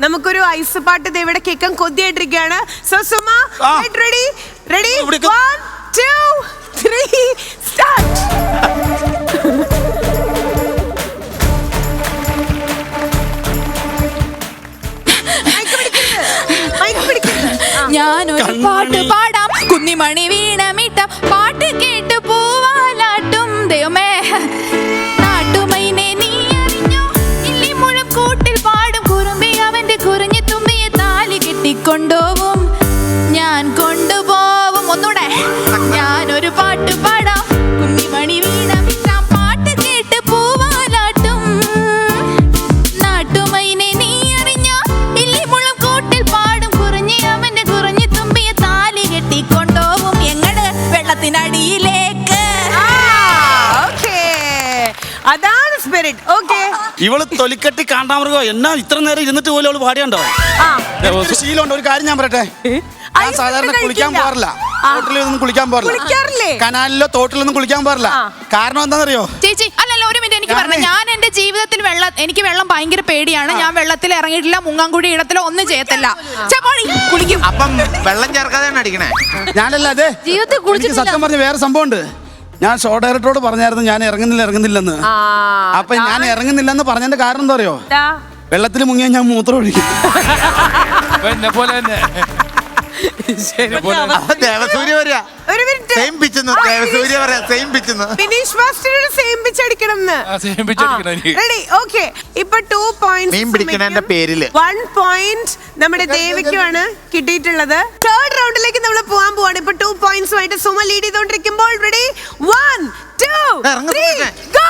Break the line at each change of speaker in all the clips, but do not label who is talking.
നമുക്കൊരു ഐസ് പാട്ട് ഇവിടെ കേൾക്കാൻ കൊതിയായിട്ടിരിക്കുകയാണ്. സോ സുമ റെഡി റെഡി
ഇവിടേക്ക്.
വൺ ടു ത്രീ സ്റ്റാർട്ട് ആ.
ഞാനൊരു പാട്ട് പാടാം. കുന്നിമണി വീണമിട്ട പാട്ട് കേട്ട് പൂവാലാട്ടും. ദൈവമേ.
അതാണ് സ്പിരിറ്റ് ഓക്കെ
ഇവൾ തൊലിക്കെട്ടി കാണ്ടാമൃഗോ. എന്നാ ഇത്ര നേരം ഇരുന്നിട്ട് പോലും അവൾ പാടിയുണ്ടോ? ശീലമുണ്ട്. ഒരു കാര്യം ഞാൻ പറയട്ടെ? ഞാൻ സാധാരണ കുളിക്കാൻ. പോകാറില്ല. തോട്ടിലൊന്നും കുളിക്കാൻ പോകാറില്ല.
കുളിക്കാറില്ലേ?
കനാലിലോ തോട്ടിലൊന്നും കുളിക്കാൻ പോകാറില്ല. കാരണം എന്താണെന്നറിയോ?
ചേച്ചി അല്ലല്ല ഒരു മിനിറ്റ് എനിക്ക് പറഞ്ഞു ഞാൻ എന്റെ ജീവിതത്തിൽ വെള്ളം എനിക്ക് വെള്ളം ഭയങ്കര പേടിയാണ്. ഞാൻ വെള്ളത്തിൽ ഇറങ്ങിയിട്ടില്ല മുങ്ങാങ്കുടി ഇടത്തിലോ ഒന്നും ചെയ്യത്തില്ല. കുളിക്കും.
അപ്പം വെള്ളം ചേർക്കാതെയാണ് അടിക്കണേ.
ഞാനല്ല അതെ.
ജീവിതത്തിൽ കുളിച്ചിട്ടില്ല.
സത്യം പറഞ്ഞ വേറെ സംഭവമുണ്ട്. ഞാൻ ഷോ ഡയറക്ടറോട് പറഞ്ഞായിരുന്നു ഞാൻ ഇറങ്ങുന്നില്ല ഇറങ്ങുന്നില്ലെന്ന്.
ആ,
അപ്പൊ ഞാൻ ഇറങ്ങുന്നില്ലെന്ന് പറഞ്ഞതിന്റെ കാരണം എന്താ അറിയോ?
ദാ.
വെള്ളത്തിൽ മുങ്ങിയാൽ ഞാൻ മൂത്രം ഒഴിക്കും.
അപ്പൊ എന്നെ പോലെ തന്നെ. എന്നെ പോലെ തന്നെ.
ദേവസൂര്യ പറയാ
ഒരു മിനിറ്റ്.
സെയിം പിച്ചെന്ന് ദേവസൂര്യ പറയാ സെയിം പിച്ചെന്ന്
ഫിനിഷ് മാസ്റ്ററുടെ സെയിം പിച്ച് അടിക്കണം
ആ, same pitch അടിക്കണം എനിക്ക്.
റെഡി ഓക്കെ ഇപ്പൊ ടു
മീൻ പിടിക്കണേന്റെ പേരിൽ.
വൺ പോയിന്റ് നമ്മുടെ ദേവിക്കുമാണ് കിട്ടിയിട്ടുള്ളത്. തേർഡ് റൗണ്ടിലേക്ക് നമ്മൾ പോകാൻ പോവാണ്. ഇപ്പൊ ടു പോയിന്റ്സുമായിട്ട് Suma lead ചെയ്തോണ്ടിരിക്കുമ്പോൾ ready one two three go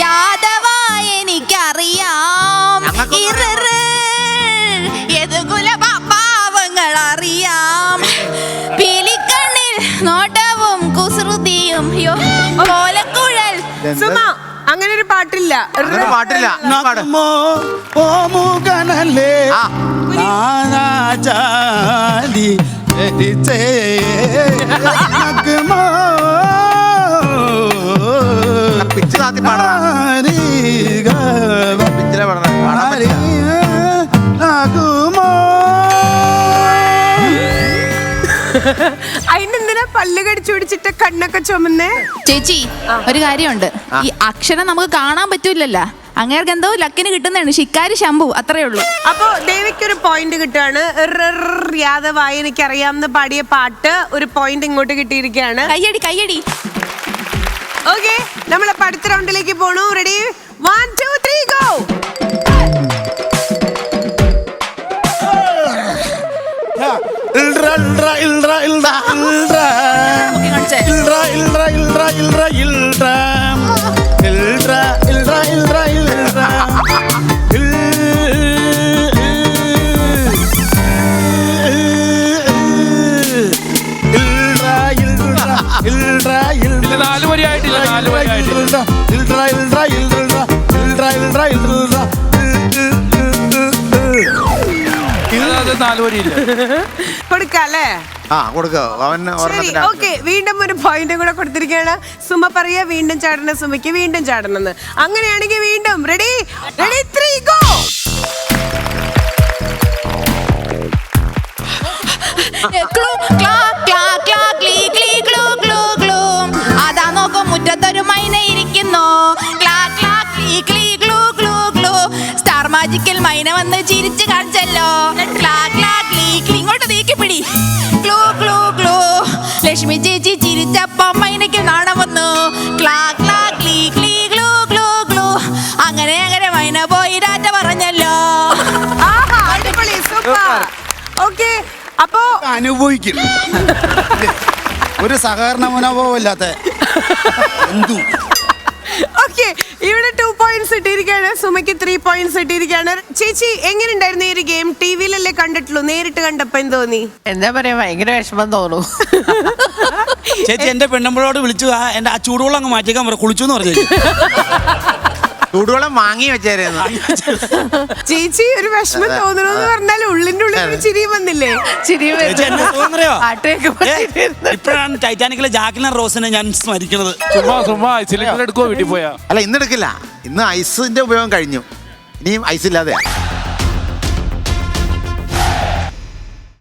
യാദവാ എനിക്കറിയാം. അറിയാം പിലിക്കണ്ണിൽ നോട്ട് സ്തുതിയും ഓലക്കുഴൽ
സുമ അങ്ങനെ ഒരു പാട്ടില്ല.
പാട്ടില്ല
ഓമുകനല്ലേ നാനാജാതി
പിച്ച് താത്തി പാടാ.
അതിനെന്തിനാ പല്ല് കടിച്ചു പിടിച്ചിട്ട് കണ്ണൊക്കെ ചുമന്നേ?
ചേച്ചി ഒരു കാര്യമുണ്ട്. ഈ അക്ഷരം നമുക്ക് കാണാൻ പറ്റൂലല്ലോ. അങ്ങേർക്ക് എന്തോ ലക്കിന് കിട്ടുന്നതാണ്. ശിക്കാരി ശംഭു അത്രേ ഉള്ളൂ.
അപ്പോ ദേവിക്ക് ഒരു പോയിന്റ് കിട്ടുകയാണ് യാദവായി എനിക്കറിയാമെന്ന് പാടിയ പാട്ട് ഒരു പോയിന്റ് ഇങ്ങോട്ട് കിട്ടിയിരിക്കുകയാണ്.
കയ്യടി കയ്യടി.
ഓക്കെ നമ്മൾ അപ്പൊ അടുത്ത റൗണ്ടിലേക്ക് പോണു. Ready one two three go
ഇൽഡ്ര ഇൽഡ്ര ഇൽഡ്ര ഇൽറ.
നാല്
കൊടുക്കല്ലേ?
ആ കൊടുക്കോ. അവൻ
ശരി
ഒരെണ്ണത്തിന്
ഓക്കെ. വീണ്ടും ഒരു പോയിന്റ് കൂടെ കൊടുത്തിരിക്കുകയാണ്. സുമ പറയ വീണ്ടും ചാടണം സുമയ്ക്ക് വീണ്ടും ചാടണം എന്ന് അങ്ങനെയാണെങ്കിൽ വീണ്ടും. റെഡി റെഡി ത്രീ ഗോ
ക്ലൂ, ക്ലാ, ക്ലാ, ക്ലാ, ക്ലീ, ക്ലീ, ക്ലൂ, ക്ലൂ, ക്ലൂ. അതാ നോക്കും മുറ്റത്തൊരു മൈന ഇരിക്കുന്നു. ക്ലാ, ക്ലാ, ക്ലീ, ക്ലീ, ക്ലൂ, ക്ലൂ, ക്ലൂ. സ്റ്റാർ മാജിക്കിൽ മൈന വന്ന് ചിരിച്ചു കാണിച്ചല്ലോ. ക്ലൂ ക്ലൂ ക്ലൂ ലക്ഷ്മി ചേച്ചി ചിരിച്ചപ്പോ മൈനയ്ക്ക് നാണം വന്നു. ക്ലാ ക്ലാ ക്ലീ ക്ലീ ക്ലൂ ക്ലൂ ക്ലൂ അങ്ങനെ അങ്ങനെ മൈന പോയി ഡാറ്റ പറഞ്ഞല്ലോ.
ഓക്കെ അപ്പോ
അനുഭവിക്കും. ഒരു സഹകരണ മനോഭാവം ഇല്ലാത്ത എന്തു?
ഓക്കെ ഇട്ടിരിക്കുകയാണ്. സുമയ്ക്ക് ത്രീ പോയിന്റ്സ് ഇട്ടിരിക്കുകയാണ്. ചേച്ചി എങ്ങനെയുണ്ടായിരുന്നു ഈ ഒരു ഗെയിം ടി വിയിലല്ലേ കണ്ടിട്ടുള്ളൂ? നേരിട്ട് കണ്ടപ്പോ എന്ത് തോന്നി?
എന്താ പറയാ ഭയങ്കര വിഷമം തോന്നും.
ചേച്ചി എന്റെ പെണ്ണുമ്പോഴോട് വിളിച്ചു ആ എന്റെ ആ ചൂടുവെള്ളം അങ്ങ് മാറ്റിയേക്കാൻ പറ കുളിച്ചു എന്ന് പറഞ്ഞു
ചൂടുവെള്ളം വാങ്ങി വെച്ചായിരുന്നു
ചേച്ചി ഒരു വിഷമം തോന്നണെന്ന് പറഞ്ഞാൽ ഉള്ളിന്റെ ഉള്ളിൽ ഒരു ചിരി വന്നില്ലേ?
ചിരി
ചേച്ചി എന്നെ സുഖമെന്നറിയോ?
പാട്ടൊക്കെ
ഇപ്പോഴാണ് ടൈറ്റാനിക്കിലെ ജാക്കിലിൻ റോസിനെ ഞാൻ സ്മരിക്കുന്നത്.
ചുമ്മാ ചുമ്മാ സിലിണ്ടർ എടുക്കുവോ വീട്ടിൽ പോയാ.
അല്ല ഇന്ന് എടുക്കില്ല. ഇന്ന് ഐസിന്റെ ഉപയോഗം കഴിഞ്ഞു. ഇനിയും ഐസ് ഇല്ലാതെ